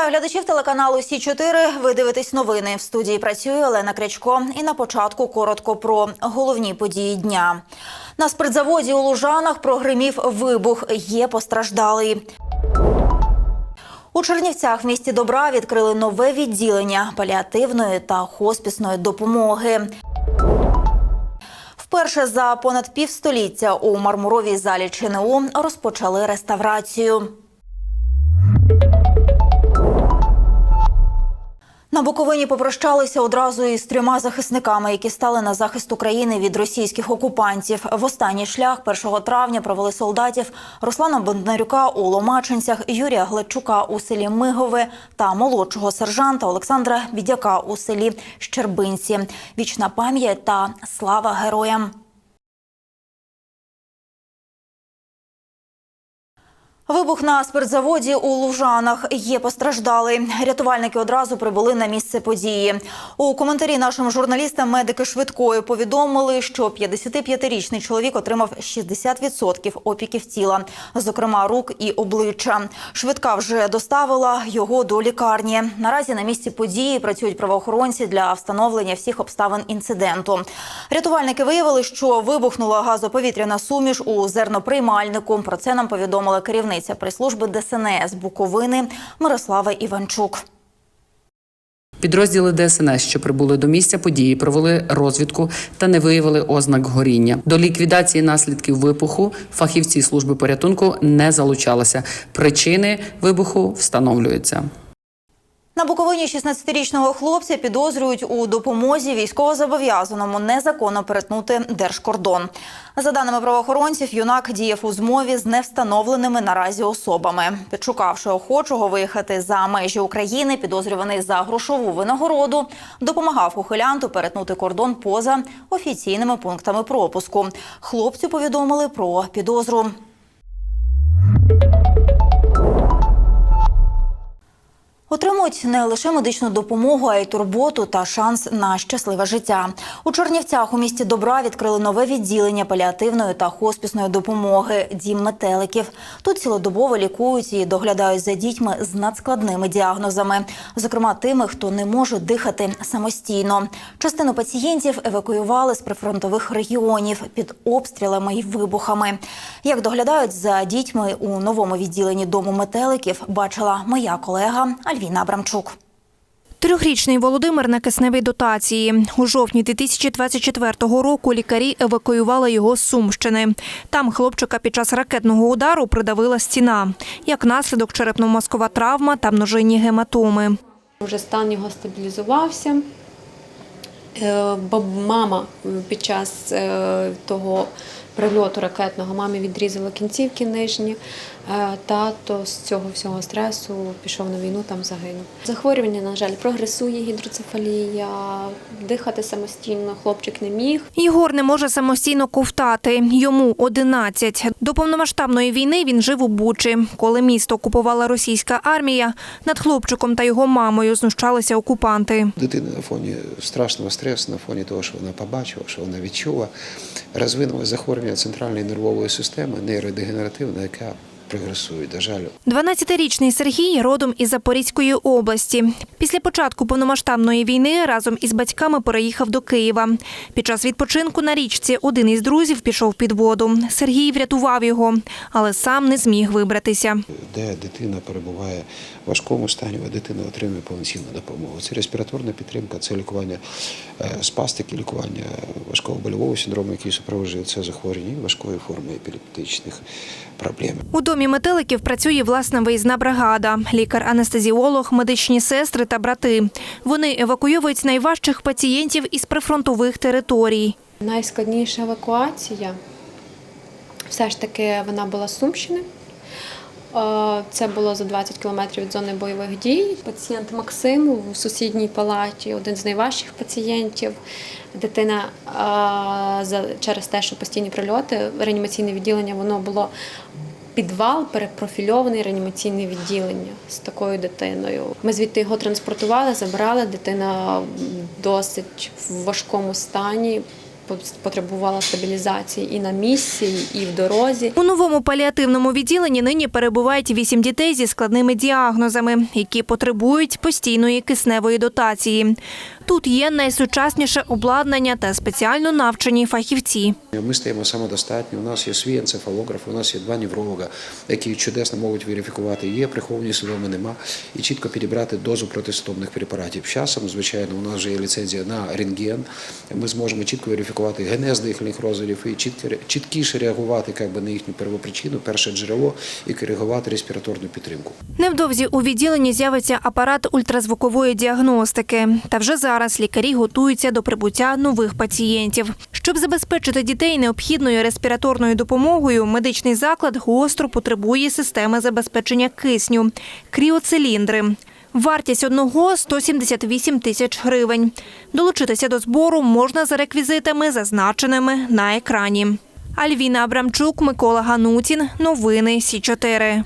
Вітаю глядачів телеканалу Сі 4 Ви дивитесь новини. В студії працює Олена Крячко. І на початку коротко про головні події дня. На спиртзаводі у Лужанах прогримів вибух. Є постраждалий. У Чернівцях в місті Добра відкрили нове відділення паліативної та хоспісної допомоги. Вперше за понад півстоліття у мармуровій залі ЧНУ розпочали реставрацію. На Буковині попрощалися одразу із трьома захисниками, які стали на захист України від російських окупантів. В останній шлях 1 травня провели солдатів Руслана Бондарюка у Ломачинцях, Юрія Глечука у селі Мигове та молодшого сержанта Олександра Бідяка у селі Щербинці. Вічна пам'ять та слава героям. Вибух на спиртзаводі у Лужанах є постраждалий. Рятувальники одразу прибули на місце події. У коментарі нашим журналістам медики швидкої повідомили, що 55-річний чоловік отримав 60% опіків тіла, зокрема рук і обличчя. Швидка вже доставила його до лікарні. Наразі на місці події працюють правоохоронці для встановлення всіх обставин інциденту. Рятувальники виявили, що вибухнула газоповітряна суміш у зерноприймальнику. Про це нам повідомила керівниця прес-служби ДСНС Буковини Мирослава Іванчук. Підрозділи ДСНС, що прибули до місця події, провели розвідку та не виявили ознак горіння. До ліквідації наслідків вибуху фахівці служби порятунку не залучалися. Причини вибуху встановлюються. На Буковині 16-річного хлопця підозрюють у допомозі військовозобов'язаному незаконно перетнути держкордон. За даними правоохоронців, юнак діяв у змові з невстановленими наразі особами. Підшукавши охочого виїхати за межі України, підозрюваний за грошову винагороду допомагав ухилянту перетнути кордон поза офіційними пунктами пропуску. Хлопцю повідомили про підозру. Отримують не лише медичну допомогу, а й турботу та шанс на щасливе життя. У Чорнівцях у місті Добра відкрили нове відділення паліативної та хоспісної допомоги Дім метеликів. Тут цілодобово лікують і доглядають за дітьми з надскладними діагнозами, зокрема тими, хто не може дихати самостійно. Частину пацієнтів евакуювали з прифронтових регіонів під обстрілами й вибухами. Як доглядають за дітьми у новому відділенні дому метеликів, бачила моя колега Альвіна Абрамчук. Трьохрічний Володимир на кисневій дотації. У жовтні 2024 року лікарі евакуювали його з Сумщини. Там хлопчика під час ракетного удару придавила стіна. Як наслідок черепно-мозкова травма та множинні гематоми. Вже стан його стабілізувався. Е, мама під час е, того прильоту ракетного мамі відрізала кінцівки нижні. Е, Тато з цього всього стресу пішов на війну, там загинув. Захворювання, на жаль, прогресує гідроцефалія, дихати самостійно хлопчик не міг. Єгор не може самостійно ковтати. Йому 11. До повномасштабної війни він жив у Бучі. Коли місто окупувала російська армія, над хлопчиком та його мамою знущалися окупанти. Дитина на фоні страшного стресу, на фоні того, що вона побачила, що вона відчула, розвинулося захворювання центральної нервової системи, нейродегенеративна, яка прогресує, до жаль. 12-річний Сергій родом із Запорізької області. Після початку повномасштабної війни разом із батьками переїхав до Києва. Під час відпочинку на річці один із друзів пішов під воду. Сергій врятував його, але сам не зміг вибратися. Де дитина перебуває важкому стані, дитина отримує повноцінну допомогу. Це респіраторна підтримка, це лікування е, спастики, лікування важкого больового синдрому, який супроводжує це захворювання, і важкої форми епілептичних проблем. У домі метеликів працює власна виїзна бригада, лікар-анестезіолог, медичні сестри та брати. Вони евакуюють найважчих пацієнтів із прифронтових територій. Найскладніша евакуація все ж таки вона була з Сумщини. Е, Це було за 20 кілометрів від зони бойових дій. Пацієнт Максим у сусідній палаті, один з найважчих пацієнтів. Дитина е, через те, що постійні прильоти, реанімаційне відділення, воно було підвал, перепрофільований реанімаційне відділення з такою дитиною. Ми звідти його транспортували, забрали. Дитина досить в важкому стані. Потребувала стабілізації і на місці, і в дорозі. У новому паліативному відділенні нині перебувають вісім дітей зі складними діагнозами, які потребують постійної кисневої дотації. Тут є найсучасніше обладнання та спеціально навчені фахівці. Ми стаємо самодостатні. У нас є свій енцефалограф, у нас є два невролога, які чудесно можуть верифікувати, є приховані судоми, нема, і чітко підібрати дозу протистомних препаратів. Часом, звичайно, у нас вже є ліцензія на рентген. Ми зможемо чітко верифікувати генез дихальних розладів і чітко, чіткіше реагувати як би, на їхню первопричину, перше джерело і коригувати респіраторну підтримку. Невдовзі у відділенні з'явиться апарат ультразвукової діагностики. Та вже зараз лікарі готуються до прибуття нових пацієнтів. Щоб забезпечити дітей необхідною респіраторною допомогою, медичний заклад гостро потребує системи забезпечення кисню кріоциліндри. Вартість одного 178 тисяч гривень. Долучитися до збору можна за реквізитами, зазначеними на екрані. Альвіна Абрамчук, Микола Ганутін. Новини Сі 4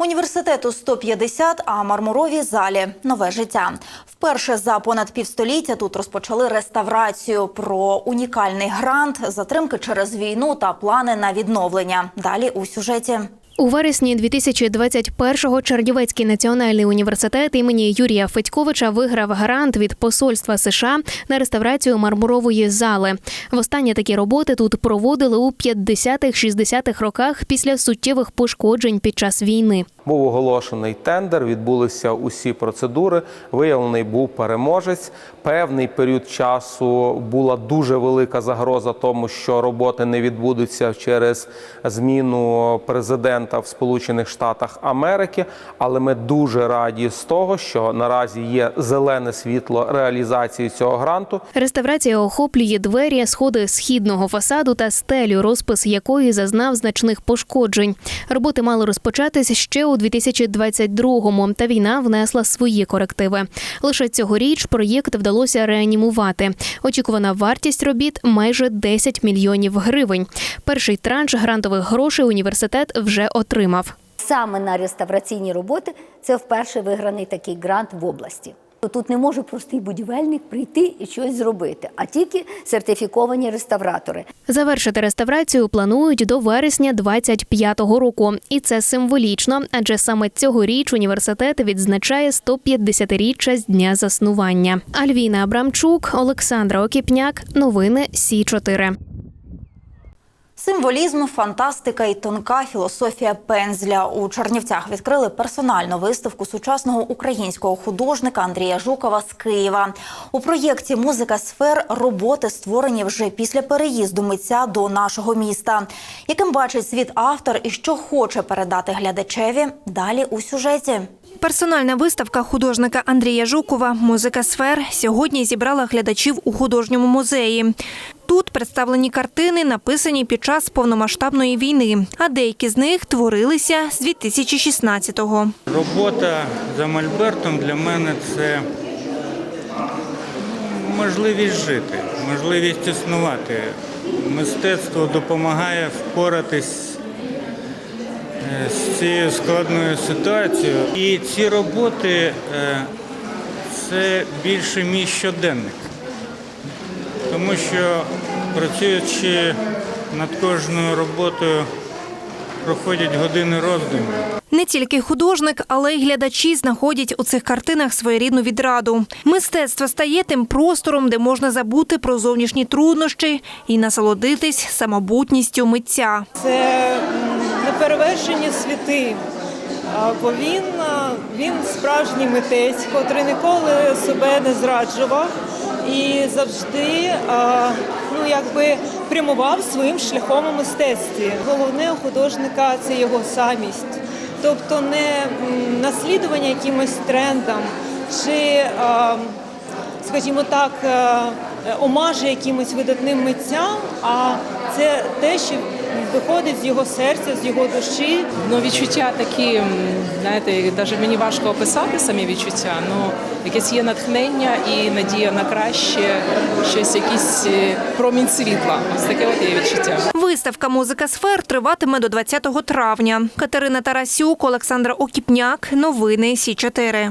Університету 150, а мармуровій залі нове життя. Вперше за понад півстоліття тут розпочали реставрацію про унікальний грант, затримки через війну та плани на відновлення. Далі у сюжеті. У вересні 2021-го Чернівецький національний університет імені Юрія Федьковича виграв грант від посольства США на реставрацію мармурової зали. Востаннє такі роботи тут проводили у 50-60-х роках після суттєвих пошкоджень під час війни. Був оголошений тендер, відбулися усі процедури. Виявлений був переможець. Певний період часу була дуже велика загроза тому, що роботи не відбудуться через зміну президента в Сполучених Штатах Америки. Але ми дуже раді з того, що наразі є зелене світло реалізації цього гранту. Реставрація охоплює двері, сходи східного фасаду та стелю, розпис якої зазнав значних пошкоджень. Роботи мали розпочатись ще у 2022-му, та війна внесла свої корективи. Лише цьогоріч проєкт вдалося реанімувати. Очікувана вартість робіт майже 10 мільйонів гривень. Перший транш грантових грошей університет вже отримав. Саме на реставраційні роботи це вперше виграний такий грант в області. Тут не може простий будівельник прийти і щось зробити, а тільки сертифіковані реставратори. Завершити реставрацію планують до вересня 25-го року, і це символічно, адже саме цьогоріч університет відзначає 150-річчя з дня заснування. Альвіна Абрамчук, Олександра Окіпняк. Новини Сі 4 Символізм, фантастика і тонка філософія пензля у Чернівцях відкрили персональну виставку сучасного українського художника Андрія Жукова з Києва. У проєкті Музика сфер роботи створені вже після переїзду митця до нашого міста. Яким бачить світ автор і що хоче передати глядачеві? Далі у сюжеті. Персональна виставка художника Андрія Жукова Музика сфер сьогодні зібрала глядачів у художньому музеї. Тут представлені картини, написані під час повномасштабної війни, а деякі з них творилися з 2016-го. Робота за Мольбертом для мене це можливість жити, можливість існувати. Мистецтво допомагає впоратись е, з цією складною ситуацією. І ці роботи е, це більше мій щоденник. Тому що працюючи над кожною роботою, проходять години роздумів. Не тільки художник, але й глядачі знаходять у цих картинах своєрідну відраду. Мистецтво стає тим простором, де можна забути про зовнішні труднощі і насолодитись самобутністю митця. Це неперевершені світи. Бо він, він справжній митець, котрий ніколи себе не зраджував і завжди ну, якби прямував своїм шляхом у мистецтві. Головне у художника це його самість, тобто не наслідування якимось трендам чи, скажімо так, е, омажі якимось видатним митцям, а це те, що виходить з його серця, з його душі. Ну, відчуття такі, знаєте, навіть мені важко описати самі відчуття. Ну, якесь є натхнення і надія на краще, щось, якийсь е, промінь світла. Ось таке от є відчуття. Виставка Музика сфер триватиме до 20 травня. Катерина Тарасюк, Олександра Окіпняк. Новини Сі 4